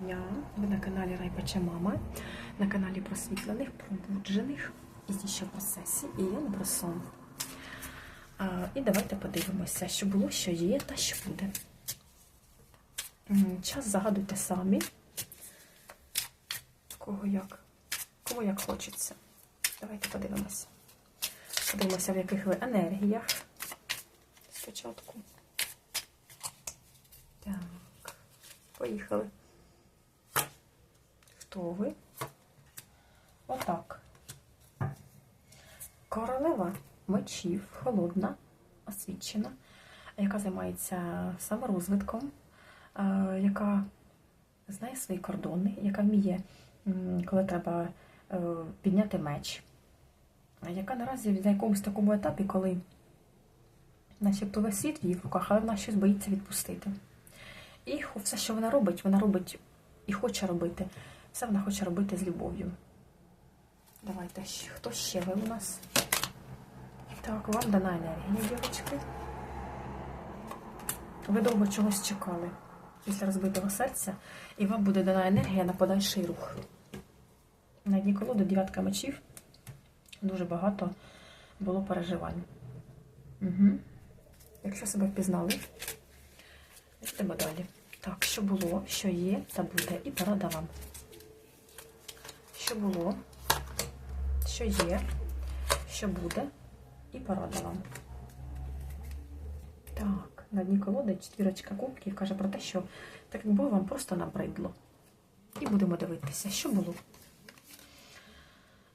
дня. Ви на каналі Райпача Мама, на каналі просвітлених, пробуджених і ще в процесі, і я не про сон. А, і давайте подивимося, що було, що є та що буде. Час загадуйте самі. Кого як, кого як хочеться. Давайте подивимося. Подивимося, в яких ви енергіях. Спочатку. Так, поїхали. Хто ви? Отак. Королева мечів, холодна, освічена, яка займається саморозвитком, е, яка знає свої кордони, яка вміє, коли треба е, підняти меч, яка наразі на якомусь такому етапі, коли начебто весь світ в її руках, але вона щось боїться відпустити. І все, що вона робить, вона робить і хоче робити. Все вона хоче робити з любов'ю. Давайте, хто ще ви у нас? Так, вам дана енергія, дівчатки. Ви довго чогось чекали після розбитого серця, і вам буде дана енергія на подальший рух. На дні колоди дев'ятка мечів. Дуже багато було переживань. Угу. Якщо себе впізнали, йдемо далі. Так, що було, що є, та буде, і порада вам. Що було, що є, що буде, і порада вам. Так, на дні колоди четвірочка кубків каже про те, що так як було, вам просто набридло. І будемо дивитися, що було.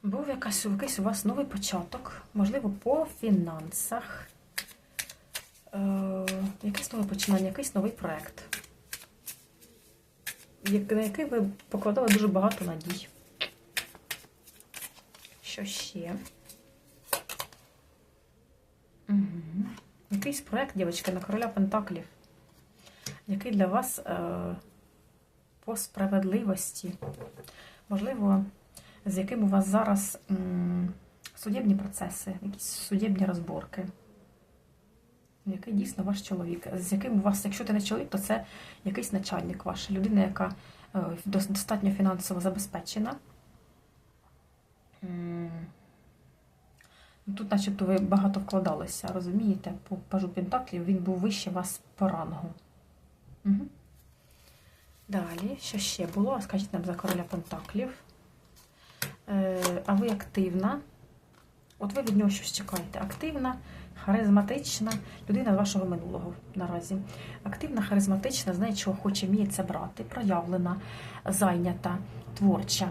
Був якась, якийсь у вас новий початок, можливо, по фінансах. Е, якесь нове починання, якийсь новий проєкт, на який ви покладали дуже багато надій. Що ще? Угу. Якийсь проєкт, дівчатки, на короля Пентаклів, який для вас е, по справедливості, можливо, з яким у вас зараз м, судебні процеси, якісь судебні розборки. Який дійсно ваш чоловік, з яким у вас, якщо ти не чоловік, то це якийсь начальник ваш, людина, яка е, достатньо фінансово забезпечена. Ну, Тут, начебто, ви багато вкладалися, розумієте? По пажу Пентаклів він був вище вас по рангу. Угу. Далі, що ще було? Скажіть нам за короля Пентаклів. Е, а ви активна. От ви від нього щось чекаєте. Активна, харизматична людина вашого минулого наразі. Активна, харизматична, знає, чого хоче, вміє це брати, проявлена, зайнята, творча.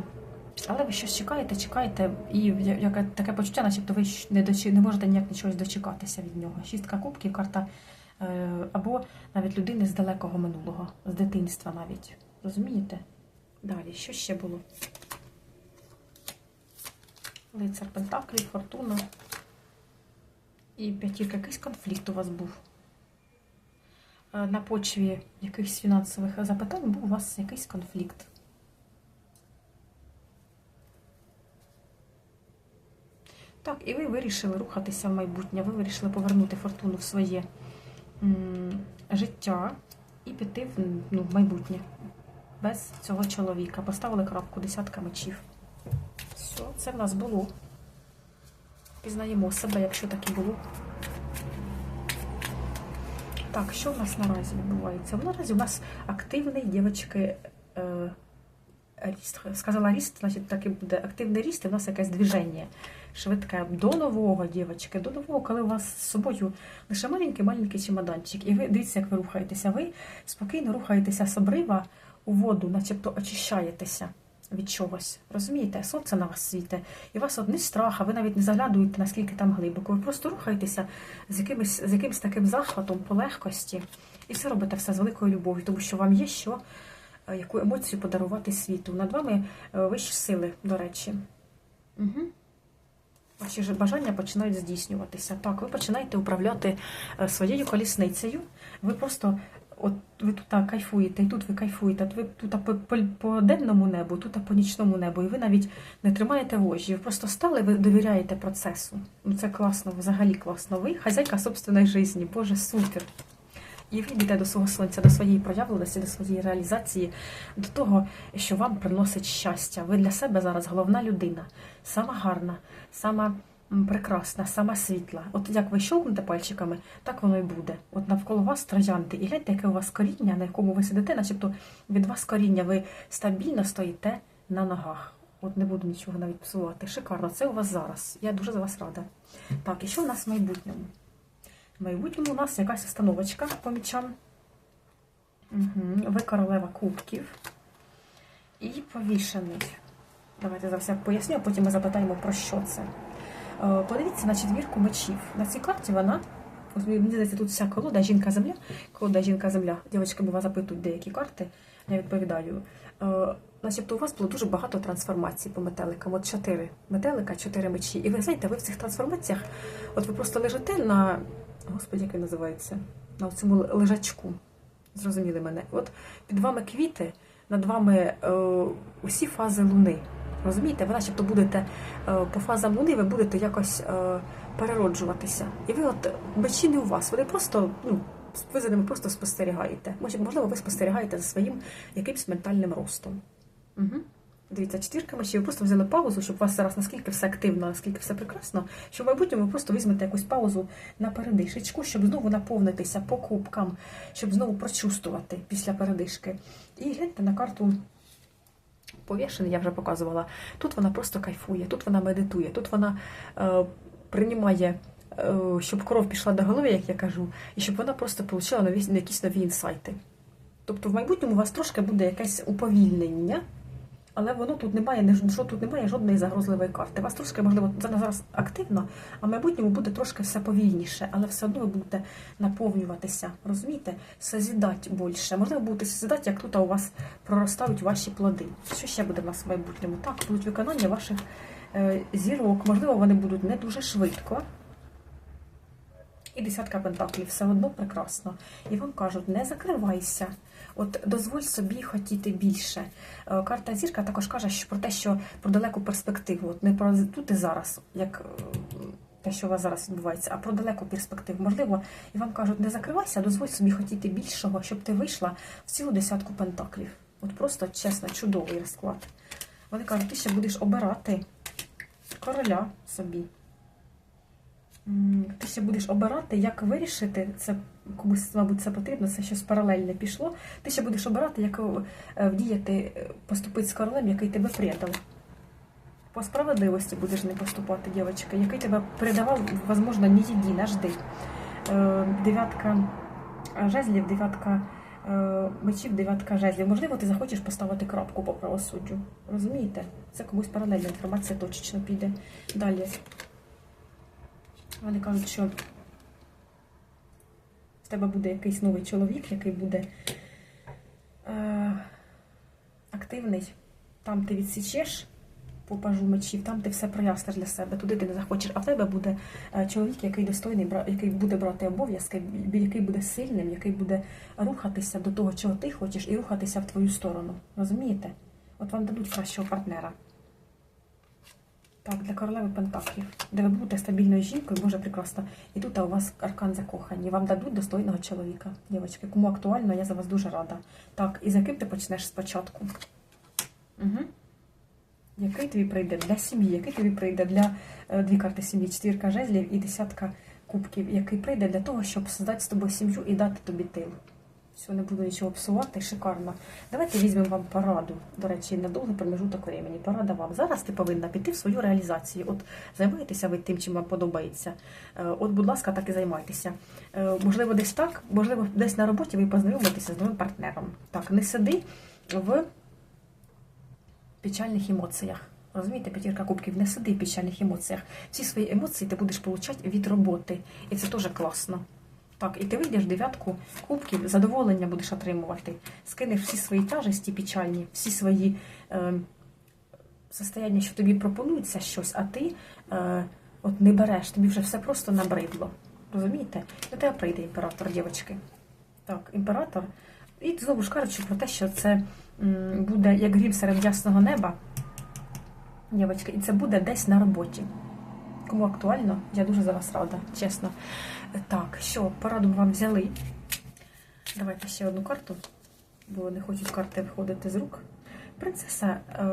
Але ви щось чекаєте, чекаєте, і яке таке почуття, начебто ви не, дочі, не можете ніяк нічогось дочекатися від нього. Шістка кубків, карта е, або навіть людини з далекого минулого, з дитинства навіть. Розумієте? Далі, що ще було? Лицар Пентаклів, Фортуна. І п'ятірка, якийсь конфлікт у вас був. Е, На почві якихось фінансових запитань був у вас якийсь конфлікт. Так, і ви вирішили рухатися в майбутнє, ви вирішили повернути фортуну в своє життя і піти в, ну, майбутнє без цього чоловіка. Поставили крапку десятка мечів. Все, це в нас було. Пізнаємо себе, якщо так і було. Так, що в нас наразі відбувається? Наразі у нас активний, дівчатки, е, ріст. Сказала ріст, значить так і буде активний ріст, і в нас якесь движення швидке до нового, дівчатки, до нового, коли у вас з собою лише маленький-маленький чемоданчик. І ви дивіться, як ви рухаєтеся. Ви спокійно рухаєтеся з обрива у воду, начебто очищаєтеся від чогось. Розумієте, сонце на вас світе, і у вас одні страх, а ви навіть не заглядуєте, наскільки там глибоко. Ви просто рухаєтеся з якимось, з якимось таким захватом по легкості, і все робите все з великою любов'ю, тому що вам є що, е, яку емоцію подарувати світу. Над вами е, вищі сили, до речі. Угу. Ваші ж бажання починають здійснюватися. Так, ви починаєте управляти е, своєю колісницею. Ви просто от ви тут кайфуєте, і тут ви кайфуєте, ви тут по, по, по денному небу, тут по нічному небу, і ви навіть не тримаєте вожі. Ви просто стали, ви довіряєте процесу. Ну це класно, взагалі класно. Ви хазяйка собственної житті. Боже, супер. І ви йдете до свого сонця, до своєї проявленості, до своєї реалізації, до того, що вам приносить щастя. Ви для себе зараз головна людина, сама гарна, сама прекрасна, сама світла. От як ви щовкнете пальчиками, так воно і буде. От навколо вас троянди. І гляньте, яке у вас коріння, на якому ви сидите, начебто від вас коріння, ви стабільно стоїте на ногах. От не буду нічого навіть псувати. Шикарно, це у вас зараз. Я дуже за вас рада. Так, і що у нас в майбутньому? В майбутньому у нас якась установочка по мічам. Угу. Ви королева кубків. І повішений. Давайте зараз я поясню, а потім ми запитаємо, про що це. Е, Подивіться на четвірку мечів. На цій карті вона. Мені здається, тут вся колода, жінка-земля. Колода жінка-земля. Дівчатки бува запитують деякі карти. Я відповідаю. Е, Начебто у вас було дуже багато трансформацій по метеликам. От чотири метелика, чотири мечі. І ви знаєте, ви в цих трансформаціях, от ви просто лежите на. Господи, як він називається? На цьому лежачку. Зрозуміли мене. От під вами квіти, над вами е, усі фази луни. Розумієте, ви начебто будете е, по фазам луни, ви будете якось е, перероджуватися. І ви от мечі не у вас, вони просто, ну, ви за ними просто спостерігаєте. Можливо, ви спостерігаєте за своїм якимсь ментальним ростом. Угу. Дивіться, четвірка мечів, ви просто взяли паузу, щоб у вас зараз наскільки все активно, наскільки все прекрасно, що в майбутньому ви просто візьмете якусь паузу на передишечку, щоб знову наповнитися покупкам, щоб знову прочувствувати після передишки. І гляньте на карту повішений, я вже показувала. Тут вона просто кайфує, тут вона медитує, тут вона е, приймає, е, щоб кров пішла до голови, як я кажу, і щоб вона просто отримала якісь нові інсайти. Тобто в майбутньому у вас трошки буде якесь уповільнення, але воно тут немає, не- що тут немає жодної загрозливої карти. Вас трошки, можливо, зараз активно, а в майбутньому буде трошки все повільніше, але все одно ви будете наповнюватися, розумієте? Созідати більше. Можливо, будете созідати, як тут у вас проростають ваші плоди. Що ще буде в нас в майбутньому? Так, будуть виконання ваших е, зірок. Можливо, вони будуть не дуже швидко. І десятка пентаклів все одно прекрасно. І вам кажуть, не закривайся. От дозволь собі хотіти більше. Е, Карта зірка також каже що про те, що про далеку перспективу, от не про тут і зараз, як е, те, що у вас зараз відбувається, а про далеку перспективу. Можливо, і вам кажуть, не закривайся, а дозволь собі хотіти більшого, щоб ти вийшла в цілу десятку пентаклів. От просто чесно, чудовий розклад. Вони кажуть, ти ще будеш обирати короля собі. Ти ще будеш обирати, як вирішити це комусь, мабуть, це потрібно, це щось паралельне пішло. Ти ще будеш обирати, як е, вдіяти, е, поступити з королем, який тебе предав. По справедливості будеш не поступати, дівчинка, який тебе передавав, можливо, не єдине, а жди. Е, Дев'ятка жезлів, дев'ятка мечів, дев'ятка жезлів. Можливо, ти захочеш поставити крапку по правосуддю. Розумієте? Це комусь паралельна інформація точечно піде. Далі. Вони кажуть, що в тебе буде якийсь новий чоловік, який буде е, активний. Там ти відсічеш по пажу мечів, там ти все проясниш для себе, туди ти не захочеш. А в тебе буде е, чоловік, який достойний, який буде брати обов'язки, який буде сильним, який буде рухатися до того, чого ти хочеш, і рухатися в твою сторону. Розумієте? От вам дадуть кращого партнера. Так, для королеви Пентаклів, де ви будете стабільною жінкою, боже прекрасно. І тут у вас аркан закохані. Вам дадуть достойного чоловіка. Дівчатки, кому актуально, я за вас дуже рада. Так, і за ким ти почнеш спочатку? Угу. Який тобі прийде для сім'ї, який тобі прийде для е, дві карти сім'ї, четвірка жезлів і десятка кубків, який прийде для того, щоб создати з тобою сім'ю і дати тобі тил. Все, не буду нічого псувати, шикарно. Давайте візьмемо вам пораду. До речі, на довгий промежуток времени. Порада вам. Зараз ти повинна піти в свою реалізацію. От займаєтеся ви тим, чим вам подобається. Е, От, будь ласка, так і займайтеся. Е, Можливо, десь так, можливо, десь на роботі ви познайомитеся з новим партнером. Так, не сиди в печальних емоціях. Розумієте, п'ятірка кубків, не сиди в печальних емоціях. Всі свої емоції ти будеш отримати від роботи. І це теж класно. Так, і ти вийдеш дев'ятку кубків, задоволення будеш отримувати. Скинеш всі свої тяжесті печальні, всі свої е, состояння, що тобі пропонується щось, а ти е, от не береш, тобі вже все просто набридло. Розумієте? До тебе прийде імператор, дівчатки. Так, імператор. І знову ж кажучи про те, що це буде як грім серед ясного неба. Дівчатки, і це буде десь на роботі. Кому актуально, я дуже за вас рада, чесно. Так, що, пораду ми вам взяли. Давайте ще одну карту, бо не хочуть карти виходити з рук. Принцеса, е,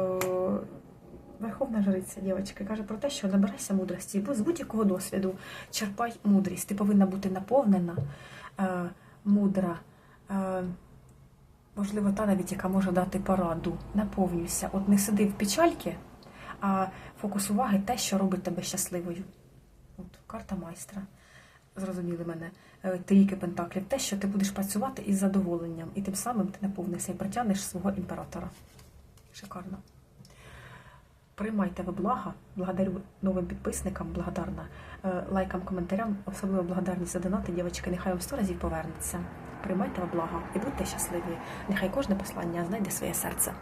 верховна жриця, дівчатка, каже про те, що набирайся мудрості, бо з будь-якого досвіду черпай мудрість. Ти повинна бути наповнена, е, мудра. Е, можливо, та навіть, яка може дати пораду. Наповнюйся. От не сиди в печальки, а фокус уваги те, що робить тебе щасливою. От карта майстра. Зрозуміли мене. Е, Трійки пентаклів. Те, що ти будеш працювати із задоволенням, і тим самим ти наповнишся і притягнеш свого імператора. Шикарно. Приймайте ви блага. Благодарю новим підписникам, благодарна. Е, Лайкам, коментарям, особливо благодарність за донати, дівчатки, нехай вам сто разів повернеться. Приймайте ви блага і будьте щасливі. Нехай кожне послання знайде своє серце.